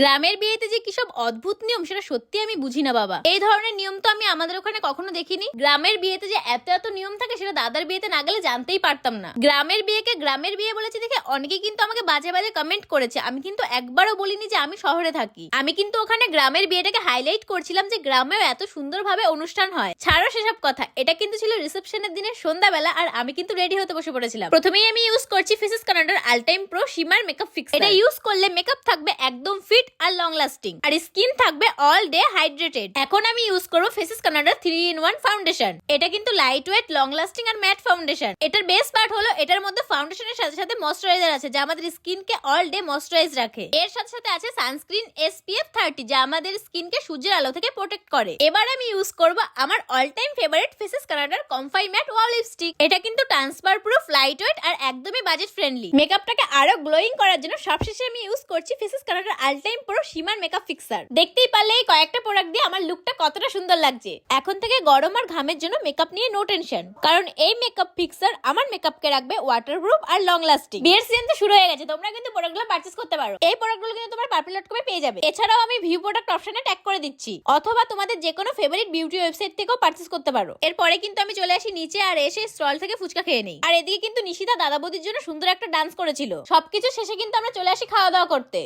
গ্রামের বিয়েতে যে কি সব অদ্ভুত নিয়ম, সেটা সত্যি আমি বুঝি না, বাবা। এই ধরনের নিয়ম তো আমি আমাদের ওখানে কখনো দেখিনি। গ্রামের বিয়েতে যে এত এত নিয়ম থাকে, সেটা দাদার বিয়েতে না গেলে জানতেই পারতাম না। গ্রামের বিয়েকে গ্রামের বিয়ে বলেছে দেখে অনেকে কিন্তু আমাকে বাজে বাজে কমেন্ট করেছে। আমি কিন্তু একবারও বলিনি যে আমি শহরে থাকি। আমি কিন্তু ওখানে গ্রামের বিয়েটাকে হাইলাইট করছিলাম যে গ্রামেও এত সুন্দরভাবে অনুষ্ঠান হয়। ছাড়ো সেসব কথা। এটা কিন্তু ছিল রিসেপশনের দিনের সন্ধ্যাবেলা আর আমি কিন্তু রেডি হতে বসে পড়েছিলাম। প্রথমেই আমি ইউজ করছি ফিসেস কানাডার ultime pro shimmer makeup fix এটা ইউজ করলে মেকআপ থাকবে একদম ফিট আর লং লাস্টিং আর স্কিন থাকবে অল ডে হাইড্রেটেড এখন আমি ইউজ করব ফেসেস কানাডার থ্রি ইন ওয়ান ফাউন্ডেশন এটা কিন্তু লাইট ওয়েট লং লাস্টিং আর ম্যাট ফাউন্ডেশন এটার বেস্ট পার্ট হলো এটার মধ্যে ফাউন্ডেশনের সাথে সাথে ময়শ্চারাইজার আছে, যা আমাদের স্কিনকে অল ডে ময়শ্চারাইজ রাখে। এর সাথে সাথে আছে সানস্ক্রিন এসপিএফ থার্টি যা আমাদের স্কিনকে সূর্যের আলো থেকে প্রোটেক্ট করে। এবার আমি ইউজ করব আমার অল টাইম ফেভারিট ফেসেস কানাডার কমফাই ম্যাট ওয়াল লিপস্টিক এটা কিন্তু ট্রান্সফার প্রুফ লাইট ওয়েট আর একদমই বাজেট ফ্রেন্ডলি মেকআপটাকে আরও গ্লোয়িং করার জন্য সবশেষে আমি ইউজ করছি ফেসেস কানাডার ultime pro shimmer makeup fixer দেখতেই পারলে এই কয়েকটা প্রোডাক্ট দিয়ে আমার লুকটা কতটা সুন্দর লাগছে। এখন থেকে গরম আর ঘামের জন্য মেকআপ নিয়ে নো টেনশন কারণ এই মেকআপ ফিক্সার আমার মেকআপকে রাখবে ওয়াটারপ্রুফ আর লং লাস্টিং বিয়ের সিজন তো শুরু হয়ে গেছে, তোমরা কিন্তু প্রোডাক্টগুলো পারচেস করতে পারো। এই প্রোডাক্টগুলো কিন্তু তোমার পার্পল ডট কমে পেয়ে যাবে। এছাড়াও আমি ভিউ প্রোডাক্ট অপশনে ট্যাগ করে দিচ্ছি। অথবা তোমাদের যে কোনো ফেভারিট বিউটি ওয়েবসাইট থেকেও পারচেস করতে পারো। এরপরে কিন্তু আমি চলে আসি নিচে আর এসে স্টল থেকে ফুচকা খেয়ে নেই। আর এদিকে কিন্তু নিশিতা দাদা বৌদির জন্য সুন্দর একটা ডান্স করেছিল। সবকিছু শেষে কিন্তু আমরা চলে আসি খাওয়া দাওয়া করতে।